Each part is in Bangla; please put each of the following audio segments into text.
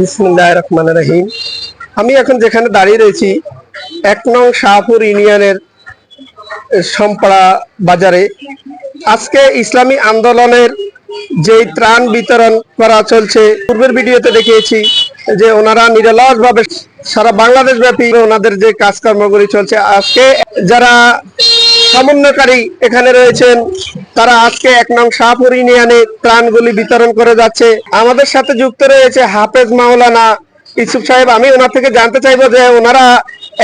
রহিম আমি এখন যেখানে দাঁড়িয়ে রয়েছি, এক নং শাহপুর ইউনিয়নের সম্পাড়া বাজারে। আজকে ইসলামী আন্দোলনের যে ত্রাণ বিতরণ করা চলছে, পূর্বের ভিডিওতে দেখিয়েছি যে ওনারা নিরলস ভাবে সারা বাংলাদেশ ব্যাপী ওনাদের যে কাজকর্মগুলি চলছে, আজকে যারা সমন্বয়কারী এখানে রয়েছেন। তারা আজকে এক নং শাহপুর ইউনিয়নে ত্রাণগুলি বিতরণ করে যাচ্ছে। আমাদের সাথে যুক্ত রয়েছে হাফেজ মাওলানা ইসুফ সাহেব। আমি ওনার থেকে জানতে চাইব যে ওনারা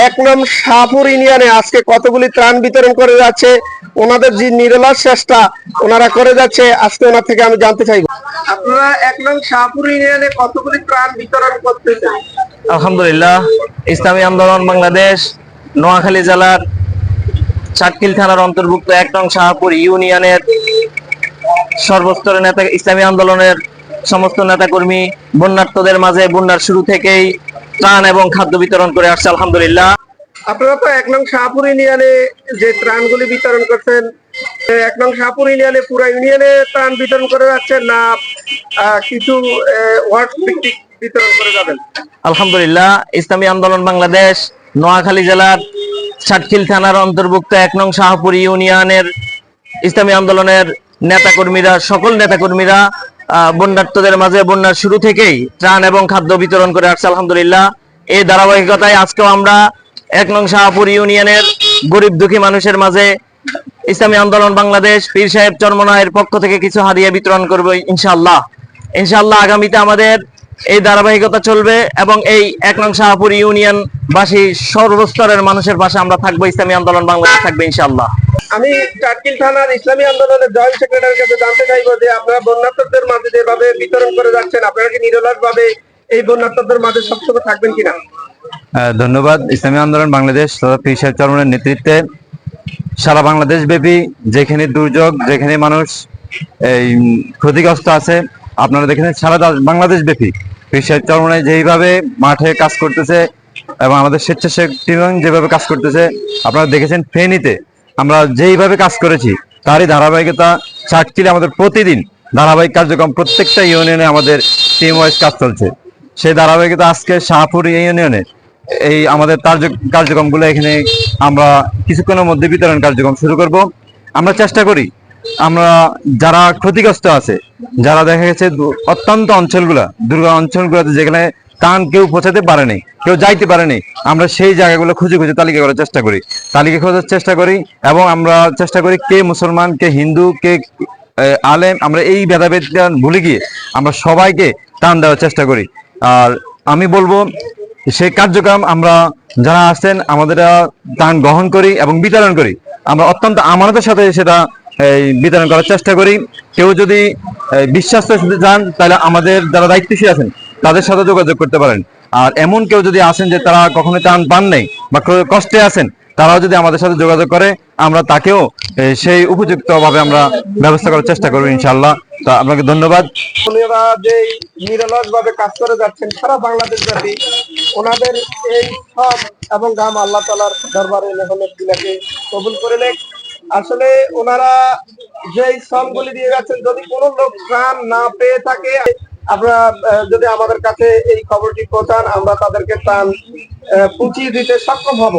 এক নং শাহপুর ইউনিয়নে আজকে কতগুলি ত্রাণ বিতরণ করে যাচ্ছে? ওনাদের যে নিরলস চেষ্টা ওনারা করে যাচ্ছে আজকে ওনার থেকে আমি জানতে চাইব। আপনারা এক নং শাহপুর ইউনিয়নে কতগুলি ত্রাণ বিতরণ করতেছেন আলহামদুলিল্লাহ ইসলামী আন্দোলন বাংলাদেশ নোয়াখালী জেলার চাটকিল থানার অন্তর্ভুক্ত এক নং শাহপুর ইউনিয়নের সর্বস্তরের নেতা ইসলামী আন্দোলনের সমস্ত নেতাকর্মী বন্যার্থদের মাঝে বন্যার শুরু থেকেই ত্রাণ এবং খাদ্য বিতরণ করে আসছে আলহামদুলিল্লাহ। আপনারা তো এক নং শাহপুর ইউনিয়নে যে ত্রাণগুলি বিতরণ করছেন এক নং শাহপুর ইউনিয়নে পুরো ইউনিয়নে ত্রাণ বিতরণ করে যাচ্ছেন না কিছু ওয়ার্ড ভিত্তিক বিতরণ করে যাবেন? আলহামদুলিল্লাহ ইসলামী আন্দোলন বাংলাদেশ নোয়াখালী জেলার সাতখিল থানার অন্তর্ভুক্ত এক নং শাহপুর ইউনিয়নের ইসলামী আন্দোলনের নেতাকর্মীরা, সকল নেতাকর্মীরা বন্যার্থদের মাঝে বন্যার শুরু থেকেই ত্রাণ এবং খাদ্য বিতরণ করে আসছে, আলহামদুলিল্লাহ। এই ধারাবাহিকতায় আজকেও আমরা এক নং শাহপুর ইউনিয়নের গরিব দুঃখী মানুষের মাঝে ইসলামী আন্দোলন বাংলাদেশ পীর সাহেব চরমনায়ের পক্ষ থেকে কিছু হাদিয়া বিতরণ করব ইনশাল্লাহ ইনশাল্লাহ আগামীতে আমাদের এই ধারাবাহিকতা চলবে এবং এই এক নং শাহপুর ইউনিয়ন বাসী সর্বস্তরের মানুষের পাশে আমরা থাকব ইসলামী আন্দোলন বাংলাদেশ থাকবে ইনশাআল্লাহ। আমি চাটকিল থানার ইসলামী আন্দোলনের জয়েন্ট সেক্রেটারির কাছে জানতে চাইব যে আপনারা বন্যার্থদের মাঝে যেভাবে বিতরণ করে যাচ্ছেন আপনারা কি নিরলস ভাবে এই বন্যার্থদের মাঝে সবসময় থাকবেন কিনা? ধন্যবাদ। ইসলামী আন্দোলন বাংলাদেশ তথা চরমনের নেতৃত্বে সারা বাংলাদেশ ব্যাপী যেখানে দুর্যোগ যেখানে মানুষ এই ক্ষতিগ্রস্ত আছে আপনারা দেখেছেন সারা বাংলাদেশ ব্যাপী। পীর সাহেব চরমনে যেইভাবে মাঠে কাজ করতেছে এবং আমাদের স্বেচ্ছাসেবক যেভাবে কাজ করতেছে, আপনারা দেখেছেন ফেনীতে আমরা যেইভাবে কাজ করেছি, তারই ধারাবাহিকতা চাটকিলে আমাদের প্রতিদিন ধারাবাহিক কার্যক্রম প্রত্যেকটা ইউনিয়নে আমাদের টিম ওয়াইজ কাজ চলছে। সেই ধারাবাহিকতা আজকে শাহপুর ইউনিয়নে এই আমাদের কার্যক্রমগুলো এখানে আমরা কিছুক্ষণের মধ্যে বিতরণ কার্যক্রম শুরু করব। আমরা চেষ্টা করি আমরা যারা ক্ষতিগ্রস্ত আছে, যারা দেখা গেছে অত্যন্ত অঞ্চলগুলা দুর্গম অঞ্চলগুলোতে যেখানে টান কেউ পৌঁছাতে পারেনি, কেউ যাইতে পারেনি, আমরা সেই জায়গাগুলো খুঁজে খুঁজে তালিকা করার চেষ্টা করি। তালিকা খোঁজার চেষ্টা করি এবং আমরা চেষ্টা করি কে মুসলমান, কে হিন্দু, কে আলেম, আমরা এই ভেদাভেদ ভুলে গিয়ে আমরা সবাইকে টান দেওয়ার চেষ্টা করি। আর আমি বলব, সেই কার্যক্রম আমরা যারা আছেন, আমাদের দান গ্রহণ করি এবং বিতরণ করি। আমরা অত্যন্ত আমানতের সাথে সেটা বিতরণ করার চেষ্টা করি। কেউ যদি বিশ্বাস চান তাহলে আমাদের যারা দায়িত্বশীল আছেন, তাদের সাথে যোগাযোগ করতে পারেন। আর এমন কেউ যদি আছেন যে তারা কখনো ত্রাণ পান নেই বা কষ্টে আছেন, তারাও যদি আমাদের সাথে যোগাযোগ করে, আমরা তাকেও সেই উপযুক্ত ভাবে আমরা ব্যবস্থা করার চেষ্টা করব ইনশাল্লাহ তা আপনাকে ধন্যবাদ। কাজ করে যাচ্ছেন, সারা বাংলাদেশ ব্যাপী, ওনাদের এই সব এবং গাম আল্লাহ তালার দরবারে কবুল করে নেক। আসলে ওনারা যে শ্রমগুলি দিয়ে যাচ্ছেন, যদি কোন লোক ত্রাণ না পেয়ে থাকে, আমরা যদি আমাদের কাছে এই খবরটি পৌঁছান, আমরা তাদেরকে ত্রাণ পৌঁছিয়ে দিতে সক্ষম হব।